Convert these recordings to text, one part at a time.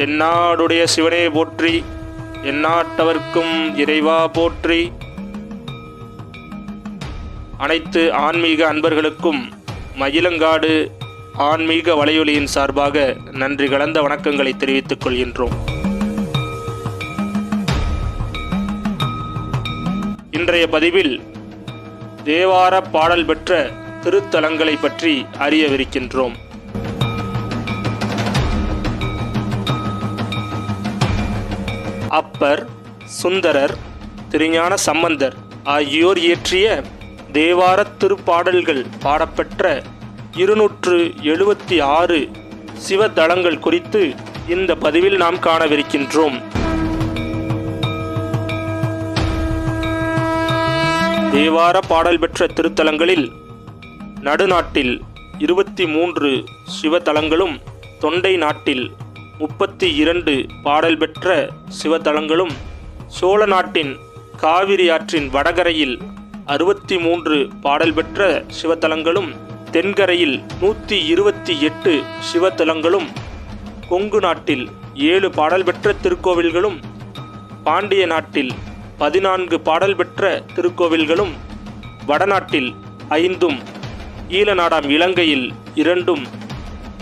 தென்னாடுடைய சிவனே போற்றி எந்நாட்டவர்க்கும் இறைவா போற்றி. அனைத்து ஆன்மீக அன்பர்களுக்கும் மயிலங்காடு ஆன்மீக வலையொலியின் சார்பாக நன்றி கலந்த வணக்கங்களை தெரிவித்துக் கொள்கின்றோம். இன்றைய பதிவில் தேவார பாடல் பெற்ற திருத்தலங்களை பற்றி அறியவிருக்கின்றோம். அப்பர் சுந்தரர் திருஞான சம்பந்தர் ஆகியோர் இயற்றிய தேவார திருப்பாடல்கள் பாடப்பெற்ற இருநூற்று எழுபத்தி ஆறு சிவதலங்கள் குறித்து இந்த பதிவில் நாம் காணவிருக்கின்றோம். தேவார பாடல் பெற்ற திருத்தலங்களில் நடுநாட்டில் இருபத்தி மூன்று சிவத்தலங்களும் தொண்டை நாட்டில் முப்பத்தி இரண்டு பாடல் பெற்ற சிவத்தலங்களும் சோழ நாட்டின் காவிரி ஆற்றின் வடகரையில் அறுபத்தி மூன்று பாடல் பெற்ற சிவத்தலங்களும் தென்கரையில் நூற்றி இருபத்தி எட்டு சிவத்தலங்களும் கொங்கு நாட்டில் ஏழு பாடல் பெற்ற திருக்கோவில்களும் பாண்டிய நாட்டில் பதினான்கு பாடல் பெற்ற திருக்கோவில்களும் வடநாட்டில் ஐந்தும் ஈழநாடாம் இலங்கையில் இரண்டும்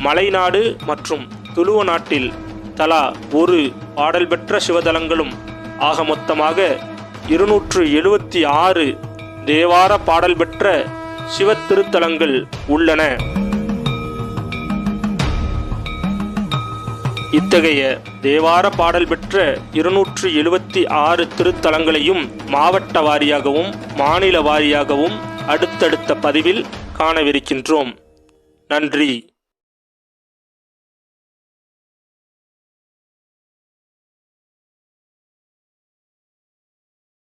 மலைநாடு மற்றும் துளுவ நாட்டில் தலா ஒரு பாடல் பெற்ற சிவதலங்களும் ஆக மொத்தமாக இருநூற்று எழுபத்தி ஆறு தேவார பாடல் பெற்ற சிவத்திருத்தலங்கள் உள்ளன. இத்தகைய தேவார பாடல் பெற்ற இருநூற்று எழுபத்தி ஆறு திருத்தலங்களையும் மாவட்ட வாரியாகவும் மாநில வாரியாகவும் அடுத்தடுத்த பதிவில் காணவிருக்கின்றோம். நன்றி.